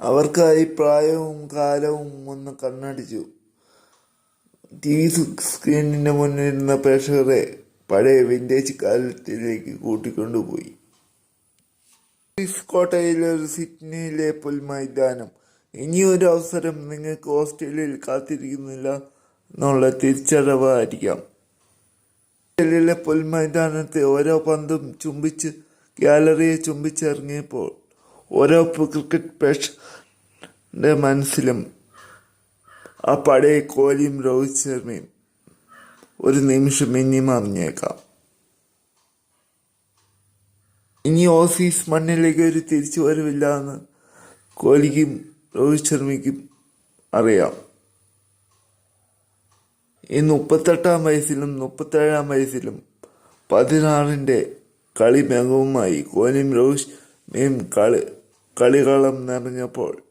അവർക്കായി പ്രായവും കാലവും ഒന്ന് കണ്ണടിച്ചു. ടി വി സ്ക്രീനിന്റെ മുന്നിലിരുന്ന പ്രേക്ഷകരെ പഴയ വിന്റേജ് കാലത്തിലേക്ക് കൂട്ടിക്കൊണ്ടുപോയി. കോട്ടയിലെ ഒരു സിഡ്നിയിലെ പുൽമൈതാനം. ഇനിയൊരു അവസരം നിങ്ങൾക്ക് ഓസ്ട്രേലിയയിൽ കാത്തിരിക്കുന്നില്ല എന്നുള്ള തിരിച്ചറിവായിരിക്കാം. ഓസ്ട്രേലിയയിലെ പുൽമൈതാനത്തെ ഓരോ പന്തും ചുംബിച്ച് ഗ്യാലറിയെ ചുംബിച്ചിറങ്ങിയപ്പോൾ ഓരോ ക്രിക്കറ്റ് പ്രേക്ഷകന്റെ മനസ്സിലും ആ പഴയ കോഹ്ലിയും രോഹിത് ശർമ്മയും ഒരു നിമിഷം മിന്നി മറിഞ്ഞേക്കാം ഇനി ഓസീസ് മണ്ണിലേക്ക് ഒരു തിരിച്ചു വരവില്ല എന്ന് കോഹ്ലിക്കും രോഹിത് ശർമ്മയ്ക്കും അറിയാം. ഈ മുപ്പത്തെട്ടാം വയസ്സിലും മുപ്പത്തേഴാം വയസ്സിലും പതിനാറിന്റെ കളി മികവുമായി കോഹ്ലിയും രോഹിത് കളി കളികളം നിറഞ്ഞപ്പോൾ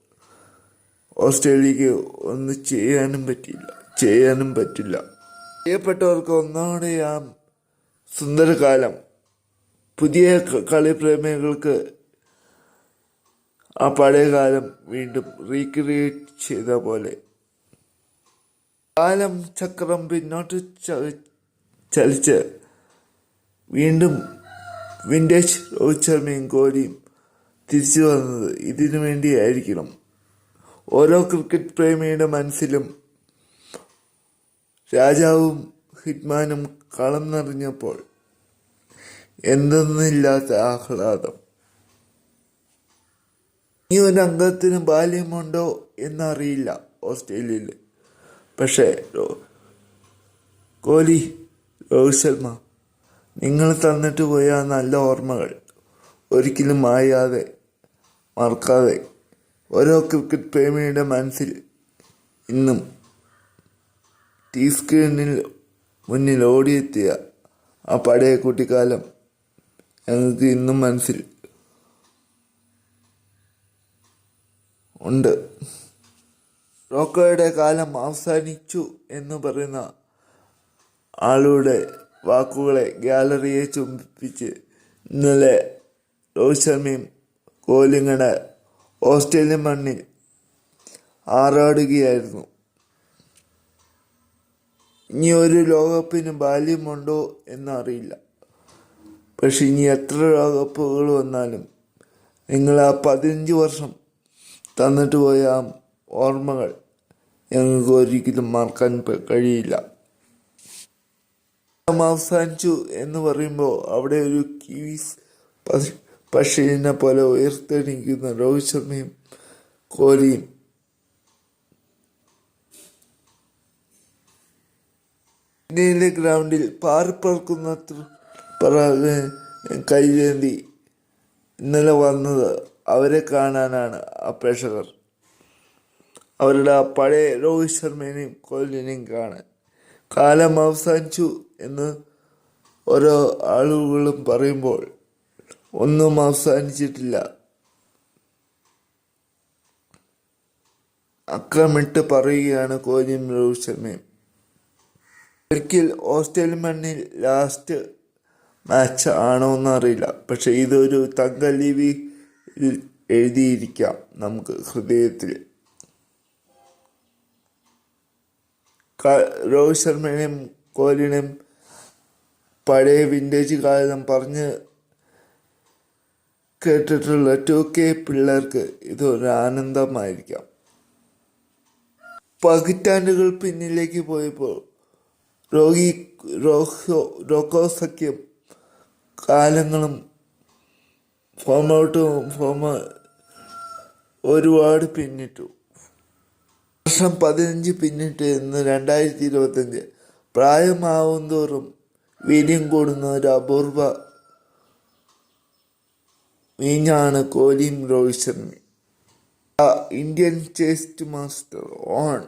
ഓസ്ട്രേലിയക്ക് ഒന്നും ചെയ്യാനും പറ്റിയില്ല ചെയ്യാനും പറ്റില്ല. പ്രിയപ്പെട്ടവർക്ക് ഒന്നോടെ ആ സുന്ദരകാലം. പുതിയ കളിപ്രേമികൾക്ക് ആ പഴയ കാലം വീണ്ടും റീക്രിയേറ്റ് ചെയ്ത പോലെ. കാലം ചക്രം പിന്നോട്ട് ചലിച്ച് വീണ്ടും വിന്റേജ് രോഹിത് ശർമ്മയും കോഹ്ലിയും തിരിച്ചു വന്നത് ഇതിനു വേണ്ടിയായിരിക്കണം. ഓരോ ക്രിക്കറ്റ് പ്രേമിയുടെ മനസ്സിലും രാജാവും ഹിറ്റ്മാനും കളം നിറഞ്ഞപ്പോൾ എന്തെന്നില്ലാത്ത ആഹ്ലാദം. ഇനി ഒരു അംഗത്തിന് ബാല്യമുണ്ടോ എന്നറിയില്ല ഓസ്ട്രേലിയയിൽ പക്ഷേ കോഹ്ലി രോഹിത് ശർമ്മ നിങ്ങൾ തന്നിട്ട് പോയ നല്ല ഓർമ്മകൾ ഒരിക്കലും മായാതെ മറക്കാതെ ഓരോ ക്രിക്കറ്റ് പ്രേമിയുടെ മനസ്സിൽ ഇന്നും ടി സ്ക്രീനിൽ മുന്നിൽ ഓടിയെത്തിയ ആ പഴയ കുട്ടിക്കാലം ഞങ്ങൾക്ക് ഇന്നും മനസ്സിൽ ഉണ്ട്. റോക്കോയുടെ കാലം അവസാനിച്ചു എന്ന് പറയുന്ന ആളുടെ വാക്കുകളെ ഗാലറിയെ ചുംബിപ്പിച്ച് ഇന്നലെ രോഹിത് ശർമ്മയും കോഹ്ലിങ്ങനെ ഓസ്ട്രേലിയൻ മണ്ണിൽ ആറാടുകയായിരുന്നു. ഇനി ഒരു ലോകകപ്പിന് ബാല്യമുണ്ടോ എന്നറിയില്ല. പക്ഷെ ഇനി എത്ര ലോകകപ്പുകൾ വന്നാലും നിങ്ങൾ ആ പതിനഞ്ച് വർഷം തന്നിട്ട് പോയ ആ ഓർമ്മകൾ ഞങ്ങൾക്ക് ഒരിക്കലും മറക്കാൻ കഴിയില്ല. അവസാനിച്ചു എന്ന് പറയുമ്പോൾ അവിടെ ഒരു കിവീസ് പക്ഷിനെ പോലെ ഉയർത്തെണിക്കുന്ന രോഹിത് ശർമ്മയും കോഹ്ലിയും ഇന്ത്യയിലെ ഗ്രൗണ്ടിൽ പാറിപ്പറക്കുന്ന പറ കൈവേന്തി ഇന്നലെ വന്നത് അവരെ കാണാനാണ് ആ പ്രേക്ഷകർ അവരുടെ ആ പഴയ രോഹിത് ശർമ്മേനെയും കോഹ്ലിനെയും കാണാൻ കാലം അവസാനിച്ചു എന്ന് ഓരോ ആളുകളും പറയുമ്പോൾ ഒന്നും അവസാനിച്ചിട്ടില്ല. അക്രമിട്ട് പറയുകയാണ് കോലിൻ രോഹിത് ഒരിക്കൽ ഓസ്ട്രേലിയൻ മണ്ണിൽ ലാസ്റ്റ് മാച്ച് ആണോ എന്നറിയില്ല പക്ഷെ ഇതൊരു തങ്കലിവി എഴുതിയിരിക്കാം നമുക്ക് ഹൃദയത്തിൽ. രോഹിത് ശർമ്മയും കോഹ്ലിനും പഴയ വിന്റേജ് കാലം പറഞ്ഞ് കേട്ടിട്ടുള്ള ടു കെ പിള്ളേർക്ക് ഇതൊരു ആനന്ദമായിരിക്കാം. പതിറ്റാണ്ടുകൾ പിന്നിലേക്ക് പോയപ്പോൾ രോഗി രോഹോ റോക്കോ സഖ്യം കാലങ്ങളും ഫോം ഫോമ ഒരുപാട് പിന്നിട്ടു. വർഷം പതിനഞ്ച് പിന്നിട്ട് ഇന്ന് രണ്ടായിരത്തി ഇരുപത്തഞ്ച് പ്രായമാവും തോറും വീര്യം കൂടുന്ന ഒരു അപൂർവ മീഞ്ഞാണ് കോലിൻ Rohit Sharma Indian chase master on.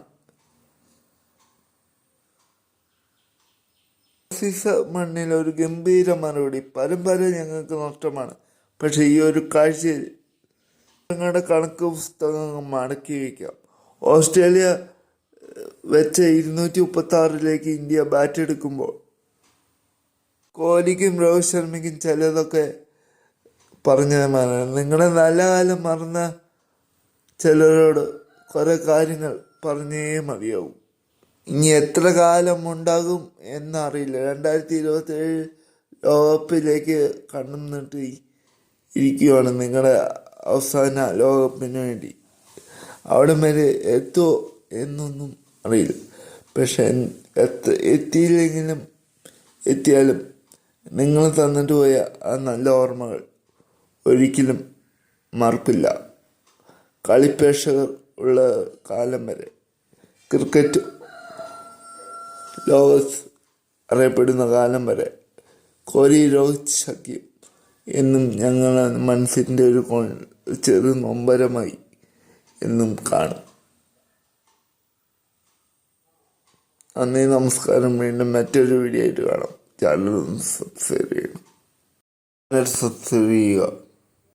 മണ്ണിൽ ഒരു ഗംഭീര മറുപടി. പരമ്പര ഞങ്ങൾക്ക് നഷ്ടമാണ്. പക്ഷെ ഈ ഒരു കാഴ്ചയിൽ ഞങ്ങളുടെ കണക്ക് പുസ്തകങ്ങൾ മടക്കി വയ്ക്കാം. ഓസ്ട്രേലിയ വെച്ച ഇരുന്നൂറ്റി മുപ്പത്തി ആറിലേക്ക് ഇന്ത്യ ബാറ്റ് എടുക്കുമ്പോൾ കോഹ്ലിക്കും രോഹിത് ശർമ്മയ്ക്കും ചിലതൊക്കെ പറഞ്ഞതാണ് നിങ്ങളെ നല്ല കാലം മറന്ന ചിലരോട് കുറേ കാര്യങ്ങൾ പറഞ്ഞേ മതിയാവും. ഇനി എത്ര കാലം ഉണ്ടാകും എന്നറിയില്ല. രണ്ടായിരത്തി ഇരുപത്തി ഏഴ് ലോകകപ്പിലേക്ക് കണ്ണും നീട്ടി ഇരിക്കുകയാണ് നിങ്ങളുടെ അവസാന ലോകകപ്പിന് വേണ്ടി. അവിടെ വരെ എത്തുമോ എന്നൊന്നും അറിയില്ല. പക്ഷെ എത്ത എത്തിയില്ലെങ്കിലും എത്തിയാലും നിങ്ങൾ തന്നിട്ട് പോയ ആ നല്ല ഓർമ്മകൾ ഒരിക്കലും മറക്കില്ല. കളിപ്രേക്ഷകർ ഉള്ള കാലം വരെ ക്രിക്കറ്റ് ലോകസ് അറിയപ്പെടുന്ന കാലം വരെ കോഹ്ലി രോഹിത് സഖ്യം എന്നും ഞങ്ങളുടെ മനസ്സിന്റെ ഒരു ചെറു നൊമ്പരമായി എന്നും കാണും. നന്ദി നമസ്കാരം. വീണ്ടും മറ്റൊരു വീഡിയോ ആയിട്ട് കാണാം. ചാനൽ സബ്സ്ക്രൈബ് ചെയ്യണം. സബ്സ്ക്രൈബ് ചെയ്യുക.